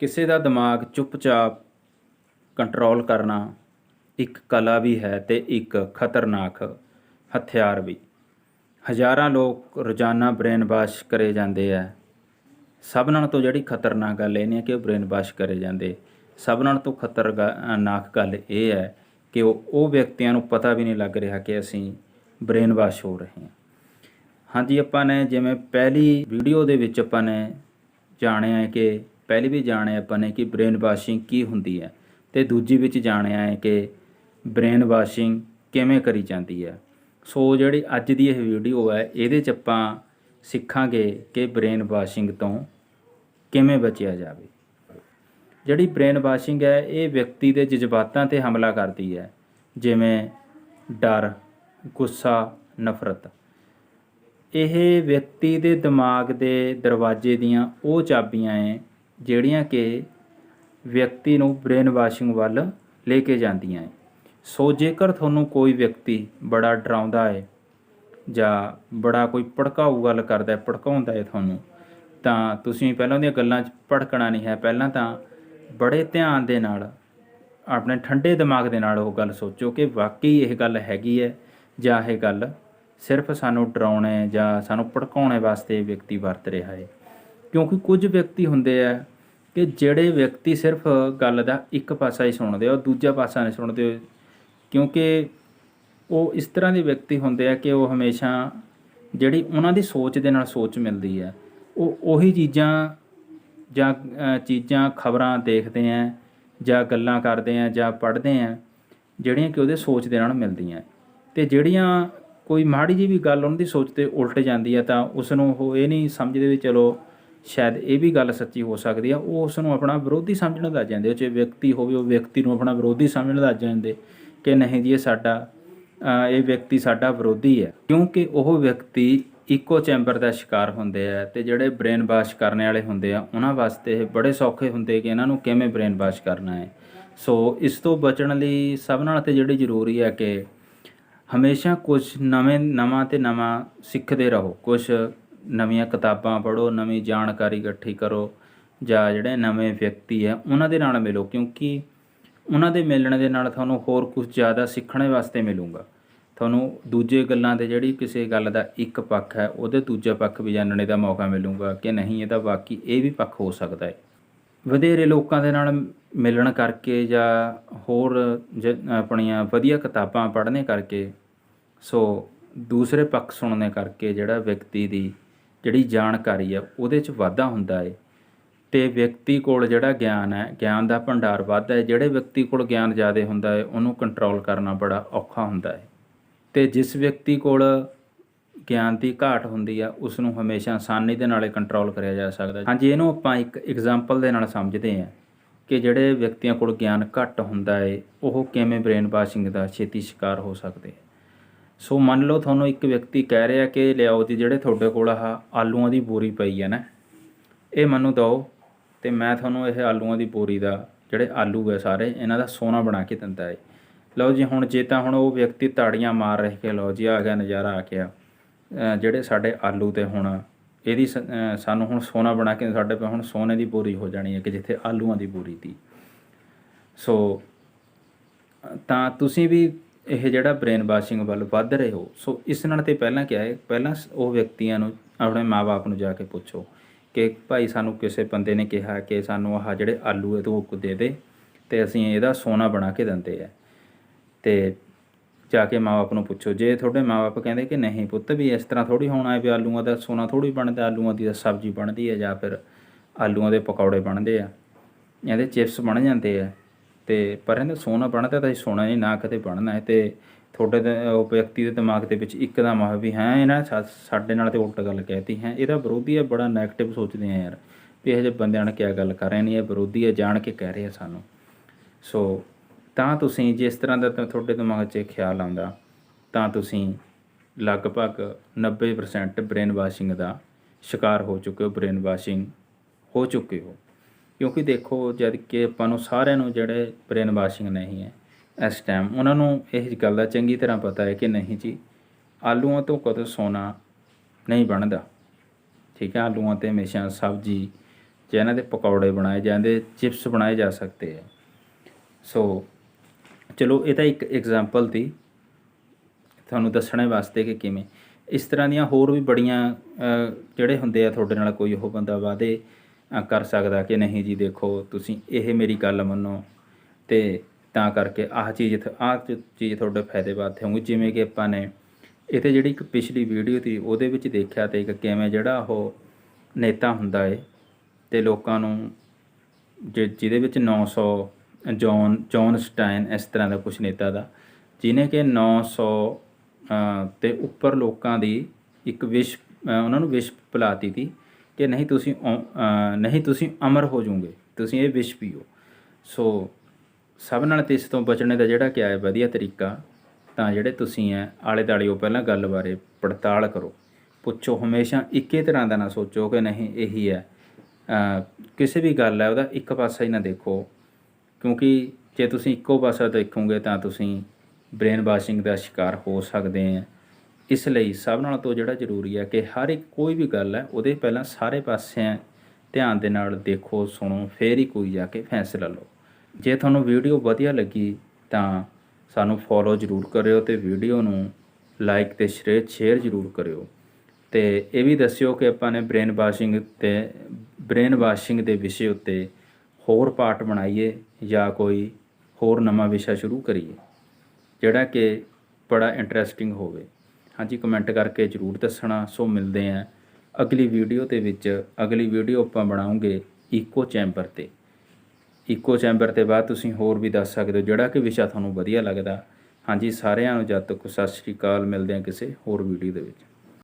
ਕਿਸੇ ਦਾ ਦਿਮਾਗ ਚੁੱਪਚਾਪ ਕੰਟਰੋਲ ਕਰਨਾ ਇੱਕ ਕਲਾ ਵੀ ਹੈ ਤੇ ਇੱਕ ਖਤਰਨਾਕ ਹਥਿਆਰ ਵੀ। ਹਜ਼ਾਰਾਂ ਲੋਕ ਰੋਜ਼ਾਨਾ ਬ੍ਰੇਨ ਵਾਸ਼ ਕਰੇ ਜਾਂਦੇ ਆ। ਸਭ ਨਾਲੋਂ ਤੋਂ ਜਿਹੜੀ ਖਤਰਨਾਕ ਗੱਲ ਇਹ ਨਹੀਂ ਹੈ ਕਿ ਉਹ ਬ੍ਰੇਨ ਵਾਸ਼ ਕਰੇ ਜਾਂਦੇ। ਸਭ ਨਾਲੋਂ ਤੋਂ ਖਤਰਨਾਕ ਗੱਲ ਇਹ ਹੈ ਕਿ ਉਹ ਉਹ ਵਿਅਕਤੀਆਂ ਨੂੰ ਪਤਾ ਵੀ ਨਹੀਂ ਲੱਗ ਰਿਹਾ ਕਿ ਅਸੀਂ ਬ੍ਰੇਨ ਵਾਸ਼ ਹੋ ਰਹੇ ਹਾਂ। ਹਾਂਜੀ, ਆਪਾਂ ਨੇ ਜਿਵੇਂ ਪਹਿਲੀ ਵੀਡੀਓ ਦੇ ਵਿੱਚ ਆਪਾਂ ਨੇ ਜਾਣਿਆ ਹੈ ਕਿ ਪਹਿਲੀ ਵੀ ਜਾਣਿਆ ਆਪਾਂ ਨੇ ਕਿ ਬ੍ਰੇਨ ਵਾਸ਼ਿੰਗ ਕੀ ਹੁੰਦੀ ਹੈ ਤੇ ਦੂਜੀ ਵਿੱਚ ਜਾਣਿਆ ਹੈ ਕਿ ਬ੍ਰੇਨ ਵਾਸ਼ਿੰਗ ਕਿਵੇਂ ਕਰੀ ਜਾਂਦੀ ਹੈ। ਸੋ ਜਿਹੜੀ ਅੱਜ ਦੀ ਇਹ ਵੀਡੀਓ ਹੈ, ਇਹਦੇ 'ਚ ਆਪਾਂ ਸਿੱਖਾਂਗੇ ਕਿ ਬ੍ਰੇਨ ਵਾਸ਼ਿੰਗ ਤੋਂ ਕਿਵੇਂ ਬਚਿਆ ਜਾਵੇ। ਜਿਹੜੀ ਬ੍ਰੇਨ ਵਾਸ਼ਿੰਗ ਹੈ, ਇਹ ਵਿਅਕਤੀ ਦੇ ਜਜ਼ਬਾਤਾਂ ਤੇ ਹਮਲਾ ਕਰਦੀ ਹੈ, ਜਿਵੇਂ ਡਰ, ਗੁੱਸਾ, ਨਫ਼ਰਤ। ਇਹ ਵਿਅਕਤੀ ਦੇ ਦਿਮਾਗ ਦੇ ਦਰਵਾਜ਼ੇ ਦੀਆਂ ਉਹ ਚਾਬੀਆਂ ਹੈ ਜਿਹੜੀਆਂ ਕਿ ਵਿਅਕਤੀ ਨੂੰ ਬ੍ਰੇਨ ਵਾਸ਼ਿੰਗ ਵੱਲ ਲੈ ਕੇ ਜਾਂਦੀਆਂ ਹੈ ਸੋ ਜੇਕਰ ਤੁਹਾਨੂੰ ਕੋਈ ਵਿਅਕਤੀ ਬੜਾ ਡਰਾਉਂਦਾ ਹੈ ਜਾਂ ਬੜਾ ਕੋਈ ਭੜਕਾਊ ਗੱਲ ਕਰਦਾ ਹੈ ਭੜਕਾਉਂਦਾ ਹੈ ਤੁਹਾਨੂੰ, ਤਾਂ ਤੁਸੀਂ ਪਹਿਲਾਂ ਉਹਦੀਆਂ ਗੱਲਾਂ 'ਚ ਭੜਕਣਾ ਨਹੀਂ ਹੈ। ਪਹਿਲਾਂ ਤਾਂ ਬੜੇ ਧਿਆਨ ਦੇ ਨਾਲ, ਆਪਣੇ ਠੰਡੇ ਦਿਮਾਗ ਦੇ ਨਾਲ ਉਹ ਗੱਲ ਸੋਚੋ ਕਿ ਵਾਕਈ ਇਹ ਗੱਲ ਹੈਗੀ ਹੈ ਜਾਂ ਇਹ ਗੱਲ ਸਿਰਫ ਸਾਨੂੰ ਡਰਾਉਣੇ ਜਾਂ ਸਾਨੂੰ ਭੜਕਾਉਣੇ ਵਾਸਤੇ ਵਿਅਕਤੀ ਵਰਤ ਰਿਹਾ ਹੈ ਕਿਉਂਕਿ ਕੁਝ ਵਿਅਕਤੀ ਹੁੰਦੇ ਆ ਕਿ ਜਿਹੜੇ ਵਿਅਕਤੀ ਸਿਰਫ ਗੱਲ ਦਾ ਇੱਕ ਪਾਸਾ ਹੀ ਸੁਣਦੇ ਆ ਦੂਜਾ ਪਾਸਾ ਨਹੀਂ ਸੁਣਦੇ। ਕਿਉਂਕਿ ਉਹ ਇਸ ਤਰ੍ਹਾਂ ਦੇ ਵਿਅਕਤੀ ਹੁੰਦੇ ਆ ਕਿ ਉਹ ਹਮੇਸ਼ਾ ਜਿਹੜੀ ਉਹਨਾਂ ਦੀ ਸੋਚ ਦੇ ਨਾਲ ਸੋਚ ਮਿਲਦੀ ਹੈ ਉਹ ਉਹੀ ਚੀਜ਼ਾਂ ਜਾਂ ਚੀਜ਼ਾਂ, ਖਬਰਾਂ ਦੇਖਦੇ ਆ ਜਾਂ ਗੱਲਾਂ ਕਰਦੇ ਆ ਜਾਂ ਪੜ੍ਹਦੇ ਆ, ਜਿਹੜੀਆਂ ਕਿ ਉਹਦੇ ਸੋਚ ਦੇ ਨਾਲ ਮਿਲਦੀਆਂ। ਤੇ ਜਿਹੜੀਆਂ ਕੋਈ ਮਾੜੀ ਜਿਹੀ ਵੀ ਗੱਲ ਉਹਨਾਂ ਦੀ ਸੋਚ ਤੇ ਉਲਟ ਜਾਂਦੀ ਹੈ ਤਾਂ ਉਸ ਨੂੰ ਉਹ ਇਹ ਨਹੀਂ ਸਮਝਦੇ ਵੀ ਚਲੋ ਸ਼ਾਇਦ ਇਹ ਵੀ ਗੱਲ ਸੱਚੀ ਹੋ ਸਕਦੀ ਆ, ਉਹ ਉਸ ਨੂੰ ਆਪਣਾ ਵਿਰੋਧੀ ਸਮਝਣ ਲੱਗ ਜਾਂਦੇ ਉਹ ਚਾਹੇ ਵਿਅਕਤੀ ਹੋਵੇ, ਉਹ ਵਿਅਕਤੀ ਨੂੰ ਆਪਣਾ ਵਿਰੋਧੀ ਸਮਝਣ ਲੱਗ ਜਾਂਦੇ ਕਿ ਨਹੀਂ ਜੀ, ਇਹ ਸਾਡਾ ਇਹ ਵਿਅਕਤੀ ਸਾਡਾ ਵਿਰੋਧੀ ਹੈ ਕਿਉਂਕਿ ਉਹ ਵਿਅਕਤੀ ਇਕੋ ਚੈਂਬਰ ਦਾ ਸ਼ਿਕਾਰ ਹੁੰਦੇ ਆ ਤੇ ਜਿਹੜੇ ਬ੍ਰੇਨ ਵਾਸ਼ ਕਰਨ ਵਾਲੇ ਹੁੰਦੇ ਆ, ਉਹਨਾਂ ਵਾਸਤੇ ਇਹ ਬੜੇ ਸੌਖੇ ਹੁੰਦੇ ਕਿ ਇਹਨਾਂ ਨੂੰ ਕਿਵੇਂ ਬ੍ਰੇਨ ਵਾਸ਼ ਕਰਨਾ ਹੈ। ਸੋ ਇਸ ਤੋਂ ਬਚਣ ਲਈ ਸਭ ਨਾਲ ਤੇ ਜਿਹੜੀ ਜ਼ਰੂਰੀ ਹੈ ਕਿ ਹਮੇਸ਼ਾ ਕੁਝ ਨਵੇਂ, ਨਵਾਂ ਤੇ ਨਵਾਂ ਸਿੱਖਦੇ ਰਹੋ। ਕੁਝ ਨਵੀਆਂ ਕਿਤਾਬਾਂ ਪੜ੍ਹੋ, ਨਵੀਂ ਜਾਣਕਾਰੀ ਇਕੱਠੀ ਕਰੋ, ਜਾਂ ਜਿਹੜੇ ਨਵੇਂ ਵਿਅਕਤੀ ਹੈ, ਉਹਨਾਂ ਦੇ ਨਾਲ ਮਿਲੋ, ਕਿਉਂਕਿ ਉਹਨਾਂ ਦੇ ਮਿਲਣ ਦੇ ਨਾਲ ਤੁਹਾਨੂੰ ਹੋਰ ਕੁਝ ਜ਼ਿਆਦਾ ਸਿੱਖਣ ਵਾਸਤੇ ਮਿਲੂਗਾ। ਤੁਹਾਨੂੰ ਦੂਜੇ ਗੱਲਾਂ ਤੇ ਜਿਹੜੀ ਕਿਸੇ ਗੱਲ ਦਾ ਇੱਕ ਪੱਖ ਹੈ, ਉਹਦੇ ਦੂਜਾ ਪੱਖ ਵੀ ਜਾਣਨੇ ਦਾ ਮੌਕਾ ਮਿਲੂਗਾ ਕਿ ਨਹੀਂ ਇਹਦਾ ਬਾਕੀ ਇਹ ਵੀ ਪੱਖ ਹੋ ਸਕਦਾ ਹੈ। ਵਧੇਰੇ ਲੋਕਾਂ ਦੇ ਨਾਲ ਮਿਲਣ ਕਰਕੇ ਜਾਂ ਹੋਰ ਜ- ਆਪਣੀਆਂ ਵਧੀਆ ਕਿਤਾਬਾਂ ਪੜ੍ਹਨੇ ਕਰਕੇ, ਸੋ ਦੂਸਰੇ ਪੱਖ ਸੁਣਨੇ ਕਰਕੇ ਜਿਹੜਾ ਵਿਅਕਤੀ ਦੀ ਜਿਹੜੀ ਜਾਣਕਾਰੀ ਹੈ ਉਹਦੇ 'ਚ ਵਾਧਾ ਹੁੰਦਾ ਹੈ ਤੇ ਵਿਅਕਤੀ ਕੋਲ ਜਿਹੜਾ ਗਿਆਨ ਹੈ, ਗਿਆਨ ਦਾ ਭੰਡਾਰ ਵੱਧਦਾ ਹੈ, ਜਿਹੜੇ ਵਿਅਕਤੀ ਕੋਲ ਗਿਆਨ ਜ਼ਿਆਦਾ ਹੁੰਦਾ ਹੈ ਉਹਨੂੰ ਕੰਟਰੋਲ ਕਰਨਾ ਬੜਾ ਔਖਾ ਹੁੰਦਾ ਹੈ ਤੇ ਜਿਸ ਵਿਅਕਤੀ ਕੋਲ ਗਿਆਨ ਦੀ ਘਾਟ ਹੁੰਦੀ ਆ ਉਸ ਨੂੰ ਹਮੇਸ਼ਾ ਆਸਾਨੀ ਦੇ ਨਾਲੇ ਕੰਟਰੋਲ ਕਰਿਆ ਜਾ ਸਕਦਾ ਹੈ। ਹਾਂਜੀ, ਇਹਨੂੰ ਆਪਾਂ ਇੱਕ ਐਗਜ਼ਾਮਪਲ ਦੇ ਨਾਲ ਸਮਝਦੇ ਹਾਂ ਕਿ ਜਿਹੜੇ ਵਿਅਕਤੀਆਂ ਕੋਲ ਗਿਆਨ ਘੱਟ ਹੁੰਦਾ ਹੈ ਉਹ ਕਿਵੇਂ ਬ੍ਰੇਨ ਵਾਸ਼ਿੰਗ ਦਾ ਛੇਤੀ ਸ਼ਿਕਾਰ ਹੋ ਸਕਦੇ ਸੋ ਮੰਨ ਲਓ ਤੁਹਾਨੂੰ ਇੱਕ ਵਿਅਕਤੀ ਕਹਿ ਰਿਹਾ ਕਿ ਲਿਆਓ ਜੀ, ਜਿਹੜੇ ਤੁਹਾਡੇ ਕੋਲ ਆਹ ਆਲੂਆਂ ਦੀ ਬੋਰੀ ਪਈ ਹੈ ਨਾ, ਇਹ ਮੈਨੂੰ ਦਿਓ ਤੇ ਮੈਂ ਤੁਹਾਨੂੰ ਇਹ ਆਲੂਆਂ ਦੀ ਬੋਰੀ ਦਾ ਜਿਹੜੇ ਆਲੂ ਹੈ ਸਾਰੇ, ਇਹਨਾਂ ਦਾ ਸੋਨਾ ਬਣਾ ਕੇ ਦਿੰਦਾ ਹੈ। ਲਓ ਜੀ, ਹੁਣ ਜੇ ਤਾਂ ਹੁਣ ਉਹ ਵਿਅਕਤੀ ਤਾੜੀਆਂ ਮਾਰ ਰਹੇ ਕਿ ਲਓ ਜੀ, ਆ ਗਿਆ ਨਜ਼ਾਰਾ ਆ ਗਿਆ। ਜਿਹੜੇ ਸਾਡੇ ਆਲੂ ਤੇ ਹੁਣ ਇਹਦੀ ਸਾਨੂੰ ਹੁਣ ਸੋਨਾ ਬਣਾ ਕੇ ਸਾਡੇ ਪੇ ਹੁਣ ਸੋਨੇ ਦੀ ਬੋਰੀ ਹੋ ਜਾਣੀ ਹੈ ਕਿ ਜਿੱਥੇ ਆਲੂਆਂ ਦੀ ਬੋਰੀ ਤੀ ਸੋ ਤਾਂ ਤੁਸੀਂ ਵੀ ਇਹ ਜਿਹੜਾ ਬ੍ਰੇਨ ਵਾਸ਼ਿੰਗ ਵੱਲ ਵੱਧ ਰਹੇ ਹੋ, ਸੋ ਇਸ ਨਾਲ ਤੇ ਪਹਿਲਾਂ ਕਿਹਾ ਹੈ, ਪਹਿਲਾਂ ਸ- ਉਹ ਵਿਅਕਤੀਆਂ ਨੂੰ ਆਪਣੇ ਮਾਪੇ ਨੂੰ ਜਾ ਕੇ ਪੁੱਛੋ ਕਿ ਭਾਈ ਸਾਨੂੰ ਕਿਸੇ ਬੰਦੇ ਨੇ ਕਿਹਾ ਕਿ ਸਾਨੂੰ ਆਹ ਜਿਹੜੇ ਆਲੂ ਹੈ ਤੂੰ ਦੇ ਦੇ ਤੇ ਅਸੀਂ ਇਹਦਾ ਸੋਨਾ ਬਣਾ ਕੇ ਦਿੰਦੇ ਆ। ਤੇ ਜਾ ਕੇ ਮਾਪੇ ਨੂੰ ਪੁੱਛੋ, ਜੇ ਤੁਹਾਡੇ ਮਾਪੇ ਕਹਿੰਦੇ ਕਿ ਨਹੀਂ ਪੁੱਤ ਵੀ ਇਸ ਤਰ੍ਹਾਂ ਥੋੜੀ ਹੋਣਾ ਹੈ ਵੀ ਆਲੂਆਂ ਦਾ ਸੋਨਾ ਥੋੜੀ ਬਣਦਾ, ਆਲੂਆਂ ਦੀ ਤਾਂ ਸਬਜ਼ੀ ਬਣਦੀ ਹੈ ਜਾਂ ਫਿਰ ਆਲੂਆਂ ਦੇ ਪਕੌੜੇ ਬਣਦੇ ਆ, ਇਹਦੇ ਚਿਪਸ ਬਣ ਜਾਂਦੇ ਆ। ਤੇ ਪਰ ਇਹਦਾ ਸੋਨਾ ਬਣਦਾ ਤਾਂ ਇਹ ਸੋਨਾ ਨਹੀਂ, ਨਾ ਕਦੇ ਬਣਨਾ ਹੈ ਤੇ ਤੁਹਾਡੇ ਉਹ ਵਿਅਕਤੀ ਦੇ ਦਿਮਾਗ ਦੇ ਵਿੱਚ ਇੱਕਦਮ ਆ ਵੀ ਹੈ ਇਹਨਾਂ ਸਾ- ਸਾਡੇ ਨਾਲ ਤੇ ਉਲਟ ਗੱਲ ਕਹਿਤੀ ਹੈ, ਇਹਦਾ ਵਿਰੋਧੀ ਹੈ ਬੜਾ 네ਗੇਟਿਵ ਸੋਚਦੇ ਆ ਯਾਰ ਵੀ ਇਹ ਜਿਹੇ ਬੰਦਿਆਂ ਨੇ ਕਿਆ ਗੱਲ ਕਰ ਰਹੇ ਨੇ, ਇਹ ਵਿਰੋਧੀ ਹੈ ਜਾਣ ਕੇ ਕਹਿ ਰਹੇ ਆ ਸਾਨੂੰ। ਸੋ ਤਾਂ ਤੁਸੀਂ ਜਿਸ ਤਰ੍ਹਾਂ ਦਾ ਤੁਹਾਡੇ ਦਿਮਾਗ 'ਚ ਇਹ ਖਿਆਲ ਆਉਂਦਾ, ਤਾਂ ਤੁਸੀਂ ਲਗਭਗ 90% ਬ੍ਰੇਨ ਵਾਸ਼ਿੰਗ ਦਾ ਸ਼ਿਕਾਰ ਹੋ ਚੁੱਕੇ ਹੋ ਬ੍ਰੇਨ ਵਾਸ਼ਿੰਗ ਹੋ ਚੁੱਕੇ ਹੋ। ਕਿਉਂਕਿ ਦੇਖੋ ਜਦ ਕਿ ਆਪਾਂ ਨੂੰ ਸਾਰਿਆਂ ਨੂੰ ਜਿਹੜੇ ਬ੍ਰੇਨ ਵਾਸ਼ਿੰਗ ਨਹੀਂ ਹੈ ਇਸ ਟਾਈਮ ਉਹਨਾਂ ਨੂੰ ਇਹ ਗੱਲ ਦਾ ਚੰਗੀ ਤਰ੍ਹਾਂ ਪਤਾ ਹੈ ਕਿ ਨਹੀਂ ਜੀ, ਆਲੂਆਂ ਤੋਂ ਕਦੇ ਸੋਨਾ ਨਹੀਂ ਬਣਦਾ। ਠੀਕ ਹੈ, ਆਲੂਆਂ ਤੇ ਹਮੇਸ਼ਾ ਸਬਜ਼ੀ ਜਾਂ ਇਹਨਾਂ ਦੇ ਪਕੌੜੇ ਬਣਾਏ ਜਾਂਦੇ ਚਿਪਸ ਬਣਾਏ ਜਾ ਸਕਦੇ ਆ ਸੋ ਚਲੋ ਇਹ ਤਾਂ ਇੱਕ ਐਗਜ਼ਾਮਪਲ ਤੀ ਤੁਹਾਨੂੰ ਦੱਸਣੇ ਵਾਸਤੇ ਕਿ ਕਿਵੇਂ। ਇਸ ਤਰ੍ਹਾਂ ਦੀਆਂ ਹੋਰ ਵੀ ਬੜੀਆਂ ਜਿਹੜੇ ਹੁੰਦੇ ਆ ਤੁਹਾਡੇ ਨਾਲ ਕੋਈ ਉਹ ਬੰਦਾ ਵਾਅਦੇ ਕਰ ਸਕਦਾ ਕਿ ਨਹੀਂ ਜੀ ਦੇਖੋ ਤੁਸੀਂ ਇਹ ਮੇਰੀ ਗੱਲ ਮੰਨੋ। ਤੇ ਤਾਂ ਕਰਕੇ ਆਹ ਚੀਜ਼ ਆਹ ਚੀਜ਼ ਤੁਹਾਡੇ ਫਾਇਦੇ ਵਾਸਤੇ ਹੋਊਗੀ ਜਿਵੇਂ ਕਿ ਆਪਾਂ ਨੇ ਇਹ ਤੇ ਜਿਹੜੀ ਇੱਕ ਪਿਛਲੀ ਵੀਡੀਓ ਸੀ ਉਹਦੇ ਵਿੱਚ ਦੇਖਿਆ ਤੇ ਇੱਕ ਕਿਵੇਂ ਜਿਹੜਾ ਉਹ ਨੇਤਾ ਹੁੰਦਾ ਏ ਤੇ ਲੋਕਾਂ ਨੂੰ ਜਿਹਦੇ ਵਿੱਚ 900 ਜੌਨ ਜੌਨ ਸਟਾਈਨ ਇਸ ਤਰ੍ਹਾਂ ਦਾ ਕੁਝ ਨੇਤਾ ਦਾ ਜਿਨੇ ਕਿ 900 ਅ, ਤੇ ਉੱਪਰ ਲੋਕਾਂ ਦੀ ਇੱਕ ਵਿਸ਼ ਉਹਨਾਂ ਨੂੰ ਵਿਸ਼ ਭੁਲਾਤੀ ਤੀ ਕਿ ਨਹੀਂ ਤੁਸੀਂ ਔ- ਨਹੀਂ ਤੁਸੀਂ ਅਮਰ ਹੋ ਜਾਓਗੇ, ਤੁਸੀਂ ਇਹ ਵਿਸ਼ ਪੀਓ। ਸੋ ਸਭ ਨਾਲ ਤੇ ਇਸ ਤੋਂ ਬਚਣੇ ਦਾ ਜਿਹੜਾ ਕਿਆ ਹੈ ਵਧੀਆ ਤਰੀਕਾ, ਤਾਂ ਜਿਹੜੇ ਤੁਸੀਂ ਹੈ ਆਲੇ ਦਾਲੇ ਉਹ ਪਹਿਲਾਂ ਗੱਲ ਬਾਰੇ ਪੜਤਾਲ ਕਰੋ। ਪੁੱਛੋ, ਹਮੇਸ਼ਾ ਇੱਕੇ ਤਰ੍ਹਾਂ ਦਾ ਨਾ ਸੋਚੋ ਕਿ ਨਹੀਂ ਇਹੀ ਹੈ ਕਿਸੇ ਵੀ ਗੱਲ ਹੈ ਉਹਦਾ ਇੱਕ ਪਾਸਾ ਹੀ ਨਾ ਦੇਖੋ, ਕਿਉਂਕਿ ਜੇ ਤੁਸੀਂ ਇੱਕੋ ਪਾਸਾ ਦੇਖੋਗੇ ਤਾਂ ਤੁਸੀਂ ਬ੍ਰੇਨ ਵਾਸ਼ਿੰਗ ਦਾ ਸ਼ਿਕਾਰ ਹੋ ਸਕਦੇ ਆ ਇਸ ਲਈ ਸਭ ਨਾਲੋਂ ਤੋਂ ਜਿਹੜਾ ਜ਼ਰੂਰੀ ਹੈ ਕਿ ਹਰ ਇੱਕ ਕੋਈ ਵੀ ਗੱਲ ਹੈ, ਉਹਦੇ ਪਹਿਲਾਂ ਸਾਰੇ ਪਾਸਿਆਂ ਧਿਆਨ ਦੇ ਨਾਲ ਦੇਖੋ, ਸੁਣੋ, ਫੇਰ ਹੀ ਕੋਈ ਜਾ ਕੇ ਫੈਸਲਾ ਲਓ। ਜੇ ਤੁਹਾਨੂੰ ਵੀਡੀਓ ਵਧੀਆ ਲੱਗੀ ਤਾਂ ਸਾਨੂੰ ਫੋਲੋ ਜ਼ਰੂਰ ਕਰਿਓ ਤੇ ਵੀਡੀਓ ਨੂੰ ਲਾਈਕ ਤੇ ਸ਼ੇਅਰ ਸ਼ੇਅਰ ਜ਼ਰੂਰ ਕਰਿਓ। ਤੇ ਇਹ ਵੀ ਦੱਸਿਓ ਕਿ ਆਪਾਂ ਨੇ ਬ੍ਰੇਨ ਵਾਸ਼ਿੰਗ ਤੇ ਬ੍ਰੇਨ ਵਾਸ਼ਿੰਗ ਦੇ ਵਿਸ਼ੇ ਉੱਤੇ ਹੋਰ ਪਾਰਟ ਬਣਾਈਏ ਜਾਂ ਕੋਈ ਹੋਰ ਨਵਾਂ ਵਿਸ਼ਾ ਸ਼ੁਰੂ ਕਰੀਏ, ਜਿਹੜਾ ਕਿ ਬੜਾ ਇੰਟਰਸਟਿੰਗ ਹੋਵੇ। ਹਾਂਜੀ ਕਮੈਂਟ ਕਰਕੇ ਜਰੂਰ ਦੱਸਣਾ। ਸੋ ਮਿਲਦੇ ਆਂ ਅਗਲੀ ਵੀਡੀਓ ਦੇ ਵਿੱਚ। ਅਗਲੀ ਵੀਡੀਓ ਆਪਾਂ ਬਣਾਉਂਗੇ ਈਕੋ ਚੈਂਬਰ ਤੇ। ਈਕੋ ਚੈਂਬਰ ਤੇ ਬਾਅਦ ਤੁਸੀਂ ਹੋਰ ਵੀ ਦੱਸ ਸਕਦੇ ਹੋ, ਜਿਹੜਾ ਕਿ ਵਿਸ਼ਾ ਤੁਹਾਨੂੰ ਵਧੀਆ ਲੱਗਦਾ। ਹਾਂਜੀ, ਸਾਰਿਆਂ ਨੂੰ ਜਦ ਤੱਕ। ਸਤਿ ਸ਼੍ਰੀ ਅਕਾਲ, ਮਿਲਦੇ ਆਂ ਕਿਸੇ ਹੋਰ ਵੀਡੀਓ ਦੇ ਵਿੱਚ।